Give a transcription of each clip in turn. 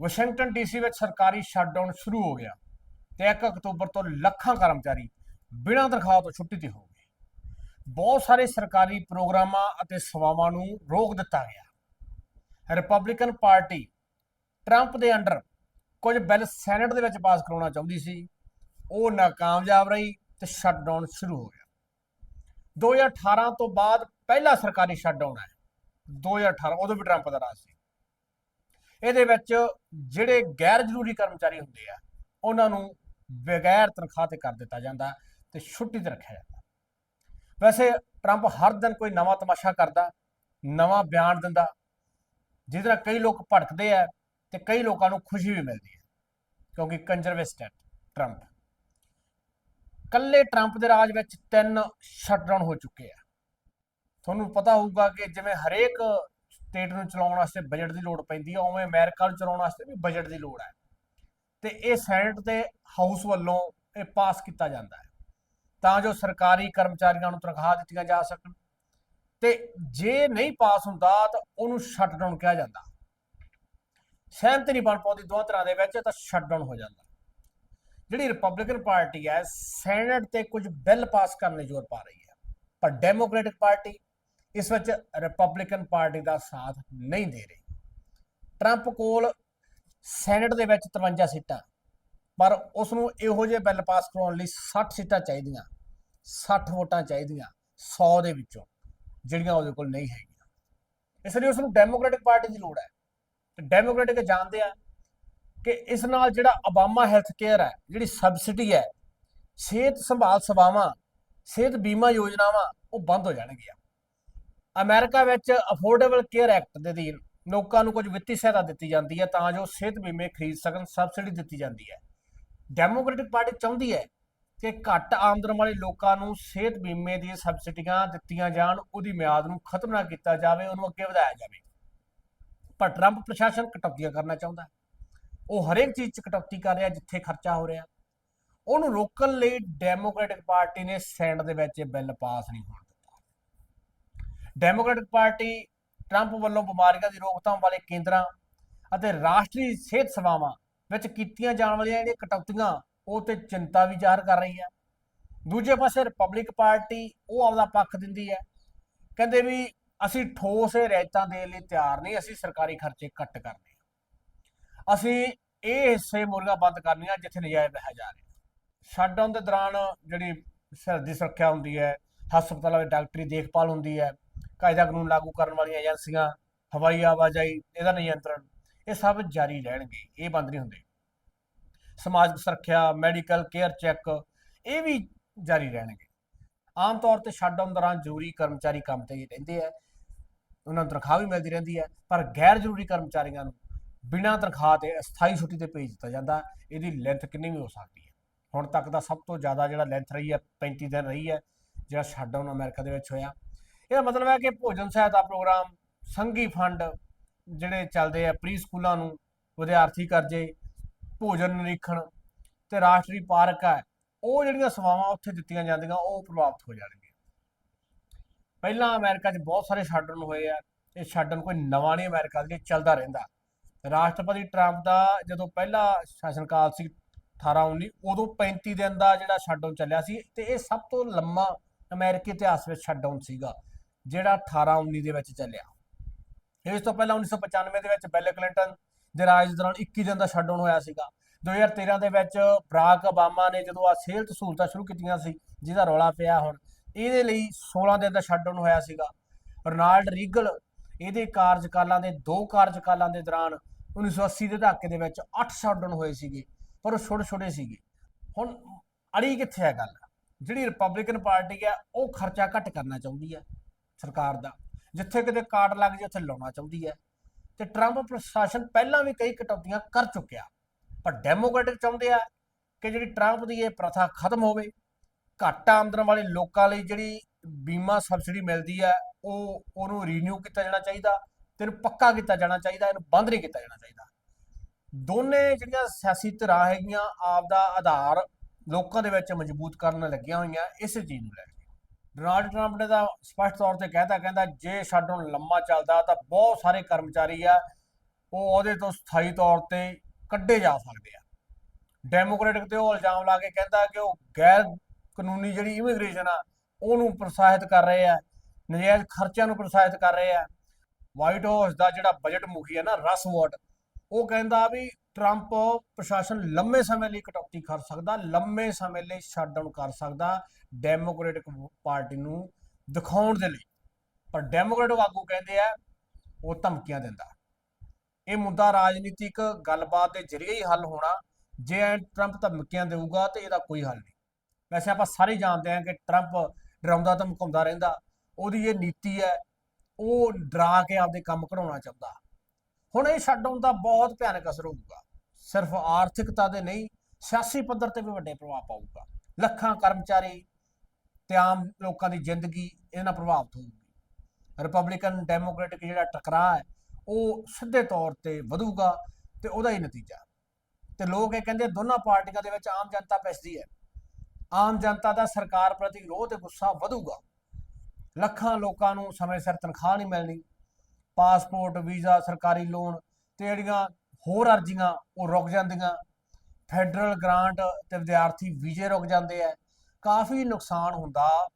Washington DC ਵਿੱਚ ਸਰਕਾਰੀ shutdown ਸ਼ੁਰੂ ਹੋ ਗਿਆ ਤੇ 1 ਅਕਤੂਬਰ ਤੋਂ ਲੱਖਾਂ ਕਰਮਚਾਰੀ ਬਿਨਾਂ ਤਨਖਾਹ ਤੋਂ ਛੁੱਟੀ ਤੇ ਹੋ ਗਏ। ਬਹੁਤ ਸਾਰੇ ਸਰਕਾਰੀ ਪ੍ਰੋਗਰਾਮਾਂ ਅਤੇ ਸੇਵਾਵਾਂ ਨੂੰ ਰੋਕ ਦਿੱਤਾ ਗਿਆ। ਰਿਪਬਲਿਕਨ ਪਾਰਟੀ ਟਰੰਪ ਦੇ ਅੰਡਰ ਕੁਝ ਬਿੱਲ ਸੈਨੇਟ ਦੇ ਵਿੱਚ ਪਾਸ ਕਰਾਉਣਾ ਚਾਹੁੰਦੀ ਸੀ। ਉਹ ਨਾਕਾਮਯਾਬ ਰਹੀ ਤੇ ਸ਼ਟਡਾਊਨ ਸ਼ੁਰੂ ਹੋ ਗਿਆ। 2018 ਤੋਂ ਬਾਅਦ ਪਹਿਲਾ ਸਰਕਾਰੀ ਸ਼ਟਡਾਊਨ ਹੈ 2018 ਉਦੋਂ ਵੀ ਟਰੰਪ ਦਾ ਰਾਜ ਸੀ। ਇਹਦੇ ਵਿੱਚ ਜਿਹੜੇ ਗੈਰ ਜ਼ਰੂਰੀ ਕਰਮਚਾਰੀ ਹੁੰਦੇ ਆ, ਉਹਨਾਂ ਨੂੰ ਬਗੈਰ ਤਨਖਾਹ ਤੇ ਕਰ ਦਿੱਤਾ ਜਾਂਦਾ ਤੇ ਛੁੱਟੀ ਤੇ ਰੱਖਿਆ ਜਾਂਦਾ। ਵੈਸੇ ਟਰੰਪ ਹਰ ਦਿਨ ਕੋਈ ਨਵਾਂ ਤਮਾਸ਼ਾ ਕਰਦਾ, ਨਵਾਂ ਬਿਆਨ ਦਿੰਦਾ, ਜਿਹਦੇ ਨਾਲ ਕਈ ਲੋਕ ਭੜਕਦੇ ਆ ਤੇ ਕਈ ਲੋਕਾਂ ਨੂੰ ਖੁਸ਼ੀ ਵੀ ਮਿਲਦੀ ਹੈ, ਕਿਉਂਕਿ ਕੰਜ਼ਰਵੇਟਿਵ ਹੈ ਟਰੰਪ। ਕੱਲੇ ਟਰੰਪ ਦੇ ਰਾਜ ਵਿੱਚ ਤਿੰਨ ਸ਼ਟਡਾਊਨ ਹੋ ਚੁੱਕੇ ਆ। ਤੁਹਾਨੂੰ ਪਤਾ ਹੋਊਗਾ ਕਿ ਜਿਵੇਂ ਹਰੇਕ ਸਟੇਟ ਨੂੰ ਚਲਾਉਣ ਵਾਸਤੇ ਬਜਟ ਦੀ ਲੋੜ ਪੈਂਦੀ ਹੈ ਉਵੇਂ ਅਮਰੀਕਾ ਨੂੰ ਚਲਾਉਣ ਵਾਸਤੇ ਵੀ ਬਜਟ ਦੀ ਲੋੜ ਹੈ ਤੇ ਇਹ ਸੈਨੇਟ ਤੇ ਹਾਊਸ ਵੱਲੋਂ ਇਹ ਪਾਸ ਕੀਤਾ ਜਾਂਦਾ ਹੈ। ਤਾਂ ਜੋ ਸਰਕਾਰੀ ਕਰਮਚਾਰੀਆਂ ਨੂੰ ਤਨਖਾਹ ਦਿੱਤੀਆਂ ਜਾ ਸਕਣ। ਤੇ ਜੇ ਨਹੀਂ ਪਾਸ ਹੁੰਦਾ ਤਾਂ ਉਹਨੂੰ ਸ਼ਟਡਾਊਨ ਕਿਹਾ ਜਾਂਦਾ। ਸਹਿਮਤੀ ਨਹੀਂ ਬਣ ਪਾਉਂਦੀ ਦੋਹਾਂ ਤਰ੍ਹਾਂ ਦੇ ਵਿੱਚ ਤਾਂ ਸ਼ਟਡਾਊਨ ਹੋ ਜਾਂਦਾ। ਜਿਹੜੀ ਰਿਪਬਲਿਕਨ ਪਾਰਟੀ ਹੈ ਸੈਨੇਟ ਤੇ ਕੁਝ ਬਿੱਲ ਪਾਸ ਕਰਨ ਲਈ ਜ਼ੋਰ ਪਾ ਰਹੀ ਹੈ। ਪਰ ਡੈਮੋਕ੍ਰੈਟਿਕ ਪਾਰਟੀ ਇਸ ਵਿੱਚ ਰਿਪਬਲਿਕਨ ਪਾਰਟੀ ਦਾ ਸਾਥ ਨਹੀਂ ਦੇ ਰਹੀ। ਟਰੰਪ ਕੋਲ ਸੈਨੇਟ ਦੇ ਵਿੱਚ 53 ਸੀਟਾਂ, ਪਰ ਉਸ ਨੂੰ ਇਹੋ ਜਿਹੇ ਬਿੱਲ ਪਾਸ ਕਰਾਉਣ ਲਈ 60 ਸੀਟਾਂ ਚਾਹੀਦੀਆਂ 60 ਵੋਟਾਂ ਚਾਹੀਦੀਆਂ 100 ਦੇ ਵਿੱਚੋਂ, ਜਿਹੜੀਆਂ ਉਹਦੇ ਕੋਲ ਨਹੀਂ ਹੈਗੀਆਂ। ਇਸ ਲਈ ਉਸ ਨੂੰ ਡੈਮੋਕ੍ਰੈਟਿਕ ਪਾਰਟੀ ਦੀ ਲੋੜ ਹੈ। ਤੇ ਡੈਮੋਕ੍ਰੈਟਿਕ ਜਾਣਦੇ ਆ ਕਿ ਇਸ ਨਾਲ ਜਿਹੜਾ ਅਬਾਮਾ ਹੈਲਥ ਕੇਅਰ ਹੈ, ਜਿਹੜੀ ਸਬਸਿਡੀ ਹੈ, ਸਿਹਤ ਸੰਭਾਲ ਸੇਵਾਵਾਂ, ਸਿਹਤ ਬੀਮਾ ਯੋਜਨਾਵਾਂ, ਉਹ ਬੰਦ ਹੋ ਜਾਣਗੀਆਂ। ਅਮਰੀਕਾ ਵਿੱਚ ਅਫੋਰਡੇਬਲ ਕੇਅਰ ਐਕਟ ਦੇ ਅਧੀਨ ਲੋਕਾਂ ਨੂੰ ਕੁਝ ਵਿੱਤੀ ਸਹਾਇਤਾ ਦਿੱਤੀ ਜਾਂਦੀ ਹੈ ਤਾਂ ਜੋ ਸਿਹਤ ਬੀਮੇ ਖਰੀਦ ਸਕਣ ਸਬਸਿਡੀ ਦਿੱਤੀ ਜਾਂਦੀ ਹੈ। ਡੈਮੋਕ੍ਰੈਟਿਕ ਪਾਰਟੀ ਚਾਹੁੰਦੀ ਹੈ ਕਿ ਘੱਟ ਆਮਦਨ ਵਾਲੇ ਲੋਕਾਂ ਨੂੰ ਸਿਹਤ ਬੀਮੇ ਦੀਆਂ ਸਬਸਿਡੀਆਂ ਦਿੱਤੀਆਂ ਜਾਣ, ਉਹਦੀ ਮਿਆਦ ਨੂੰ ਖਤਮ ਨਾ ਕੀਤਾ ਜਾਵੇ, ਉਹਨੂੰ ਅੱਗੇ ਵਧਾਇਆ ਜਾਵੇ। ਪਰ ਟਰੰਪ ਪ੍ਰਸ਼ਾਸਨ ਕਟੌਤੀਆਂ ਕਰਨਾ ਚਾਹੁੰਦਾ ਉਹ ਹਰੇਕ ਚੀਜ਼ 'ਚ ਕਟੌਤੀ ਕਰ ਰਿਹਾ ਜਿੱਥੇ ਖਰਚਾ ਹੋ ਰਿਹਾ। ਉਹਨੂੰ ਰੋਕਣ ਲਈ ਡੈਮੋਕ੍ਰੈਟਿਕ ਪਾਰਟੀ ਨੇ ਸੈਂਟ ਦੇ ਵਿੱਚ ਇਹ ਬਿੱਲ ਪਾਸ ਨਹੀਂ ਹੋਣ। ਡੈਮੋਕ੍ਰੈਟਿਕ ਪਾਰਟੀ ਟਰੰਪ ਵੱਲੋਂ ਬਿਮਾਰੀਆਂ ਦੀ ਰੋਕਥਾਮ ਵਾਲੇ ਕੇਂਦਰਾਂ ਅਤੇ ਰਾਸ਼ਟਰੀ ਸਿਹਤ ਸੇਵਾਵਾਂ ਵਿੱਚ ਕੀਤੀਆਂ ਜਾਣ ਵਾਲੀਆਂ ਜਿਹੜੀਆਂ ਕਟੌਤੀਆਂ, ਉਹ ਤੇ ਚਿੰਤਾ ਵੀ ਜ਼ਾਹਰ ਕਰ ਰਹੀ ਹੈ ਦੂਜੇ ਪਾਸੇ ਰਿਪਬਲਿਕ ਪਾਰਟੀ ਉਹ ਆਪਦਾ ਪੱਖ ਦਿੰਦੀ ਹੈ। ਕਹਿੰਦੇ ਵੀ ਅਸੀਂ ਠੋਸ ਰਿਆਇਤਾਂ ਦੇਣ ਲਈ ਤਿਆਰ ਨਹੀਂ, ਅਸੀਂ ਸਰਕਾਰੀ ਖਰਚੇ ਘੱਟ ਕਰਨੇ ਅਸੀਂ ਇਹ ਹਿੱਸੇ ਮੁਰਗਾ ਬੰਦ ਕਰਨੀਆਂ ਜਿੱਥੇ ਨਜਾਇਜ਼ ਬਹਿ ਜਾ ਰਿਹਾ ਸ਼ਟਡਾਊਨ ਦੇ ਦੌਰਾਨ ਜਿਹੜੀ ਸਰਹੱਦੀ ਸੁਰੱਖਿਆ ਹੁੰਦੀ ਹੈ, ਹਸਪਤਾਲਾਂ ਵਿੱਚ ਡਾਕਟਰੀ ਦੇਖਭਾਲ ਹੁੰਦੀ ਹੈ ਕਾਇਦਾ ਕਾਨੂੰਨ ਲਾਗੂ ਕਰਨ ਵਾਲੀਆਂ ਏਜੰਸੀਆਂ, ਹਵਾਈ ਆਵਾਜਾਈ, ਇਹਦਾ ਨਿਯੰਤਰਣ, ਇਹ ਸਭ ਜਾਰੀ ਰਹਿਣਗੇ, ਇਹ ਬੰਦ ਨਹੀਂ ਹੁੰਦੇ। ਸਮਾਜਿਕ ਸੁਰੱਖਿਆ, ਮੈਡੀਕਲ ਕੇਅਰ ਚੈੱਕ, ਇਹ ਵੀ ਜਾਰੀ ਰਹਿਣਗੇ। ਆਮ ਤੌਰ ਤੇ ਸ਼ਟਡਾਊਨ ਦੌਰਾਨ ਜ਼ਰੂਰੀ ਕਰਮਚਾਰੀ ਕੰਮ ਤੇ ਰਹਿੰਦੇ ਆ, ਉਹਨਾਂ ਨੂੰ ਤਨਖਾਹ ਵੀ ਮਿਲਦੀ ਰਹਿੰਦੀ ਹੈ ਪਰ ਗੈਰ ਜ਼ਰੂਰੀ ਕਰਮਚਾਰੀਆਂ ਨੂੰ ਬਿਨਾਂ ਤਨਖਾਹ ਤੇ ਅਸਥਾਈ ਛੁੱਟੀ ਤੇ ਭੇਜ ਦਿੱਤਾ ਜਾਂਦਾ, ਇਹਦੀ ਲੈਂਥ ਕਿੰਨੀ ਵੀ ਹੋ ਸਕਦੀ ਹੈ। ਹੁਣ ਤੱਕ ਦਾ ਸਭ ਤੋਂ ਜ਼ਿਆਦਾ ਜਿਹੜਾ ਲੈਂਥ ਰਹੀ ਹੈ 35 ਦਿਨ ਰਹੀ ਹੈ, ਜਿਹੜਾ ਸ਼ਟਡਾਊਨ ਅਮਰੀਕਾ ਦੇ ਵਿੱਚ ਹੋਇਆ। ਇਹਦਾ ਮਤਲਬ ਹੈ ਕਿ ਭੋਜਨ ਸਹਾਇਤਾ ਪ੍ਰੋਗਰਾਮ, ਸੰਘੀ ਫੰਡ ਜਿਹੜੇ ਚੱਲਦੇ ਆ ਪ੍ਰੀ ਸਕੂਲਾਂ ਨੂੰ, ਵਿਦਿਆਰਥੀ ਕਰਜ਼ੇ, ਭੋਜਨ ਨਿਰੀਖਣ ਤੇ ਰਾਸ਼ਟਰੀ ਪਾਰਕ ਹੈ, ਉਹ ਜਿਹੜੀਆਂ ਸੇਵਾਵਾਂ ਉੱਥੇ ਦਿੱਤੀਆਂ ਜਾਂਦੀਆਂ, ਉਹ ਪ੍ਰਭਾਵਿਤ ਹੋ ਜਾਣਗੀਆਂ। ਪਹਿਲਾਂ ਅਮਰੀਕਾ 'ਚ ਬਹੁਤ ਸਾਰੇ ਸ਼ਟਡਾਊਨ ਹੋਏ ਆ, ਇਹ ਸ਼ਟਡਾਊਨ ਕੋਈ ਨਵਾਂ ਨਹੀਂ ਅਮਰੀਕਾ ਦੇ ਚੱਲਦਾ ਰਹਿੰਦਾ। ਰਾਸ਼ਟਰਪਤੀ ਟਰੰਪ ਦਾ ਜਦੋਂ ਪਹਿਲਾ ਸ਼ਾਸਨਕਾਲ ਸੀ 18 19 ਉਦੋਂ 35 ਦਿਨ ਦਾ ਜਿਹੜਾ ਸ਼ਟਡਾਊਨ ਚੱਲਿਆ ਸੀ ਤੇ ਇਹ ਸਭ ਤੋਂ ਲੰਮਾ ਅਮਰੀਕੀ ਇਤਿਹਾਸ ਵਿੱਚ ਸ਼ਟਡਾਊਨ ਸੀਗਾ। ਜਿਹੜਾ 18 19 ਦੇ ਵਿੱਚ ਚੱਲਿਆ। ਇਸ ਤੋਂ ਪਹਿਲਾਂ 1995 ਦੇ ਵਿੱਚ ਬਿਲ ਕਲਿੰਟਨ ਦੇ ਰਾਜ ਦੌਰਾਨ 21 ਦਿਨ ਦਾ ਸ਼ਟਡਾਊਨ ਹੋਇਆ ਸੀਗਾ। 2013 ਦੇ ਵਿੱਚ ਬਰਾਕ ਓਬਾਮਾ ਨੇ ਜਦੋਂ ਆ ਸਿਹਤ ਸਹੂਲਤਾਂ ਸ਼ੁਰੂ ਕੀਤੀਆਂ ਸੀ, ਜਿਹਦਾ ਰੌਲਾ ਪਿਆ ਹੁਣ, ਇਹਦੇ ਲਈ 16 ਦਿਨ ਦਾ ਸ਼ਟਡਾਊਨ ਹੋਇਆ ਸੀਗਾ। ਰੋਨਾਲਡ ਰੀਗਲ ਇਹਦੇ ਕਾਰਜਕਾਲਾਂ ਦੇ, ਦੋ ਕਾਰਜਕਾਲਾਂ ਦੇ ਦੌਰਾਨ 1980 ਦੇ ਦਹਾਕੇ ਦੇ ਵਿੱਚ 8 ਸ਼ਟਡਾਊਨ ਹੋਏ ਸੀਗੇ, ਪਰ ਉਹ ਛੋਟੇ ਛੋਟੇ ਸੀਗੇ। ਹੁਣ ਅੜੀ ਕਿੱਥੇ ਹੈ ਗੱਲ? ਜਿਹੜੀ ਰਿਪਬਲਿਕਨ ਪਾਰਟੀ ਹੈ, ਉਹ ਖਰਚਾ ਘੱਟ ਕਰਨਾ ਚਾਹੁੰਦੀ ਹੈ। ਸਰਕਾਰ ਦਾ, ਜਿੱਥੇ ਕਿਤੇ ਕਾਰਡ ਲੱਗ ਜੇ ਉੱਥੇ ਲਾਉਣਾ ਚਾਹੁੰਦੀ ਹੈ। ਤੇ ਟਰੰਪ ਪ੍ਰਸ਼ਾਸਨ ਪਹਿਲਾਂ ਵੀ ਕਈ ਕਟੌਤੀਆਂ ਕਰ ਚੁੱਕਿਆ। ਪਰ ਡੈਮੋਕ੍ਰੈਟਿਕ ਚਾਹੁੰਦੇ ਆ ਕਿ ਜਿਹੜੀ ਟਰੰਪ ਦੀ ਇਹ ਪ੍ਰਥਾ ਖਤਮ ਹੋਵੇ। ਘੱਟ ਆਮਦਨ ਵਾਲੇ ਲੋਕਾਂ ਲਈ ਜਿਹੜੀ ਬੀਮਾ ਸਬਸਿਡੀ ਮਿਲਦੀ ਹੈ, ਉਹ, ਉਹਨੂੰ ਰੀਨਿਊ ਕੀਤਾ ਜਾਣਾ ਚਾਹੀਦਾ, ਤੇ ਇਹਨੂੰ ਪੱਕਾ ਕੀਤਾ ਜਾਣਾ ਚਾਹੀਦਾ, ਇਹਨੂੰ ਬੰਦ ਨਹੀਂ ਕੀਤਾ ਜਾਣਾ ਚਾਹੀਦਾ। ਦੋਨੇ ਜਿਹੜੀਆਂ ਸਿਆਸੀ ਧਿਰਾਂ ਹੈਗੀਆਂ, ਆਪ ਦਾ ਆਧਾਰ ਲੋਕਾਂ ਦੇ ਵਿੱਚ ਮਜ਼ਬੂਤ ਕਰਨ ਲੱਗੀਆਂ ਹੋਈਆਂ, ਇਸੇ ਚੀਜ਼ ਨੂੰ ਲੈ ਕੇ। ਡੋਨਾਲਡ ਟਰੰਪ ਨੇ ਤਾਂ ਸਪਸ਼ਟ ਤੌਰ ਤੇ ਕਹਿਤਾ, ਕਹਿੰਦਾ ਜੇ ਸ਼ਟਡਾਊਨ ਲੰਮਾ ਚੱਲਦਾ ਤਾਂ ਬਹੁਤ ਸਾਰੇ ਕਰਮਚਾਰੀ ਆ, ਉਹ ਉਹਦੇ ਤੋਂ ਸਥਾਈ ਤੌਰ ਤੇ ਕੱਢੇ ਜਾ ਸਕਦੇ ਆ। ਡੈਮੋਕ੍ਰੈਟਿਕ ਤੇ ਉਹ ਇਲਜ਼ਾਮ ਲਾ ਕੇ ਕਹਿੰਦਾ ਕਿ ਉਹ ਗੈਰ ਕਾਨੂੰਨੀ ਜਿਹੜੀ ਇਮੀਗ੍ਰੇਸ਼ਨ ਆ, ਉਹਨੂੰ ਪ੍ਰੋਤਸਾਹਿਤ ਕਰ ਰਹੇ ਆ, ਨਜਾਇਜ਼ ਖਰਚਿਆਂ ਨੂੰ ਪ੍ਰੋਤਸਾਹਿਤ ਕਰ ਰਹੇ ਆ। ਵਾਈਟ ਹਾਊਸ ਦਾ ਜਿਹੜਾ ਬਜਟ ਮੁਖੀ ਹੈ ਨਾ, ਰਸ ਵੋਟ ਉਹ ਕਹਿੰਦਾ ਵੀ ਟਰੰਪ ਪ੍ਰਸ਼ਾਸਨ ਲੰਮੇ ਸਮੇਂ ਲਈ ਕਟੌਤੀ ਕਰ ਸਕਦਾ, ਲੰਮੇ ਸਮੇਂ ਲਈ ਸ਼ਟਡਾਊਨ ਕਰ ਸਕਦਾ ਡੈਮੋਕ੍ਰੈਟਿਕ ਪਾਰਟੀ ਨੂੰ ਦਿਖਾਉਣ ਦੇ ਲਈ। ਪਰ ਡੈਮੋਕ੍ਰੈਟਿਕ ਆਗੂ ਕਹਿੰਦੇ ਆ, ਉਹ ਧਮਕੀਆਂ ਦਿੰਦਾ। ਇਹ ਮੁੱਦਾ ਰਾਜਨੀਤਿਕ ਗੱਲਬਾਤ ਦੇ ਜ਼ਰੀਏ ਹੀ ਹੱਲ ਹੋਣਾ, ਜੇ ਟਰੰਪ ਧਮਕੀਆਂ ਦੇਊਗਾ ਤੇ ਇਹਦਾ ਕੋਈ ਹੱਲ ਨਹੀਂ। ਵੈਸੇ ਆਪਾਂ ਸਾਰੇ ਜਾਣਦੇ ਹਾਂ ਕਿ ਟਰੰਪ ਡਰਾਉਂਦਾ, ਧਮਕਾਉਂਦਾ ਰਹਿੰਦਾ। ਉਹਦੀ ਇਹ ਨੀਤੀ ਹੈ, ਉਹ ਡਰਾ ਕੇ ਆਪਦੇ ਕੰਮ ਕਢਾਉਣਾ ਚਾਹੁੰਦਾ। ਹੁਣ ਇਹ ਸ਼ਟਡਾਊਨ ਦਾ ਬਹੁਤ ਭਿਆਨਕ ਅਸਰ ਹੋਊਗਾ। ਸਿਰਫ ਆਰਥਿਕਤਾ ਦੇ ਨਹੀਂ, ਸਿਆਸੀ ਪੱਧਰ ਤੇ ਵੀ ਵੱਡੇ ਪ੍ਰਭਾਵ ਪਾਊਗਾ। ਲੱਖਾਂ ਕਰਮਚਾਰੀ ਤੇ ਆਮ ਲੋਕਾਂ ਦੀ ਜ਼ਿੰਦਗੀ ਇਹਦੇ ਨਾਲ ਪ੍ਰਭਾਵਿਤ ਹੋਊਗੀ। ਰਿਪਬਲਿਕਨ ਡੈਮੋਕ੍ਰੈਟਿਕ ਜਿਹੜਾ ਟਕਰਾਅ ਹੈ, ਉਹ ਸਿੱਧੇ ਤੌਰ ਤੇ ਵਧੂਗਾ ਤੇ ਉਹਦਾ ਹੀ ਨਤੀਜਾ। ਤੇ ਲੋਕ ਇਹ ਕਹਿੰਦੇ ਦੋਨਾਂ ਪਾਰਟੀਆਂ ਦੇ ਵਿੱਚ ਆਮ ਜਨਤਾ ਪਿਸਦੀ ਹੈ। ਆਮ ਜਨਤਾ ਦਾ ਸਰਕਾਰ ਪ੍ਰਤੀ ਰੋਹ ਤੇ ਗੁੱਸਾ ਵਧੂਗਾ। ਲੱਖਾਂ ਲੋਕਾਂ ਨੂੰ ਸਮੇਂ ਸਿਰ ਤਨਖਾਹ ਨਹੀਂ ਮਿਲਣੀ। ਪਾਸਪੋਰਟ, ਵੀਜ਼ਾ, ਸਰਕਾਰੀ ਲੋਨ ਤੇ ਜਿਹੜੀਆਂ ਹੋਰ ਅਰਜ਼ੀਆਂ ਉਹ ਰੁਕ ਜਾਂਦੀਆਂ। ਫੈਡਰਲ ਗ੍ਰਾਂਟ ਤੇ ਵਿਦਿਆਰਥੀ ਵੀਜ਼ੇ ਰੁਕ ਜਾਂਦੇ ਆ। ਕਾਫੀ ਨੁਕਸਾਨ ਹੁੰਦਾ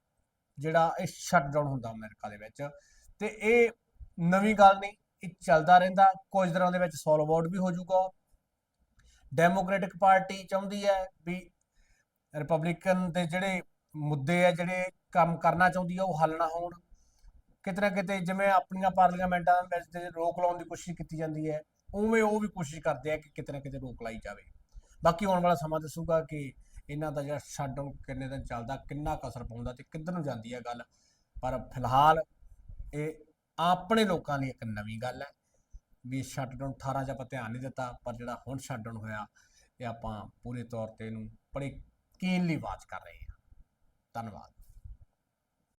ਜਿਹੜਾ ਇਹ ਸ਼ਟਡਾਊਨ ਹੁੰਦਾ ਅਮਰੀਕਾ ਦੇ ਵਿੱਚ। ਤੇ ਇਹ ਨਵੀਂ ਗੱਲ ਨਹੀਂ, ਇਹ ਚੱਲਦਾ ਰਹਿੰਦਾ। ਕੁਝ ਦਿਨਾਂ ਦੇ ਵਿੱਚ ਸੋਲਵ ਆਊਟ ਵੀ ਹੋ ਜਾਊਗਾ। ਡੈਮੋਕ੍ਰੈਟਿਕ ਪਾਰਟੀ ਚਾਹੁੰਦੀ ਹੈ ਵੀ ਰਿਪਬਲਿਕਨ ਦੇ ਜਿਹੜੇ ਮੁੱਦੇ ਆ, ਜਿਹੜੇ ਕੰਮ ਕਰਨਾ ਚਾਹੁੰਦੀ ਆ, ਉਹ ਹੱਲ ਨਾ ਹੋਣ। ਕਿਤੇ ਨਾ ਕਿਤੇ ਜਿਵੇਂ ਆਪਣੀਆਂ ਪਾਰਲੀਮੈਂਟਾਂ ਵਿੱਚ ਤੇ ਰੋਕ ਲਾਉਣ ਦੀ ਕੋਸ਼ਿਸ਼ ਕੀਤੀ ਜਾਂਦੀ ਹੈ, ਉਵੇਂ ਉਹ ਵੀ ਕੋਸ਼ਿਸ਼ ਕਰਦੇ ਆ ਕਿ ਕਿਤੇ ਨਾ ਕਿਤੇ ਰੋਕ ਲਾਈ ਜਾਵੇ। ਬਾਕੀ ਆਉਣ ਵਾਲਾ ਸਮਾਂ ਦੱਸੂਗਾ ਕਿ ਇਹਨਾਂ ਦਾ ਜਿਹੜਾ ਸ਼ਟਡਾਊਨ ਕਿੰਨੇ ਦਿਨ ਚੱਲਦਾ, ਕਿੰਨਾ ਕੁ ਅਸਰ ਪਾਉਂਦਾ ਤੇ ਕਿੱਧਰ ਨੂੰ ਜਾਂਦੀ ਹੈ ਗੱਲ। ਪਰ ਫਿਲਹਾਲ ਇਹ ਆਪਣੇ ਲੋਕਾਂ ਲਈ ਇੱਕ ਨਵੀਂ ਗੱਲ ਹੈ ਵੀ ਸ਼ਟਡਾਊਨ 18 ਚ ਆਪਾਂ ਧਿਆਨ ਨਹੀਂ ਦਿੱਤਾ, ਪਰ ਜਿਹੜਾ ਹੁਣ ਸ਼ਟਡਾਊਨ ਹੋਇਆ, ਇਹ ਆਪਾਂ ਪੂਰੇ ਤੌਰ ਤੇ ਇਹਨੂੰ ਬੜੀ ਕੀਨਲੀ ਵਾਚ ਕਰ ਰਹੇ ਹਾਂ। ਧੰਨਵਾਦ।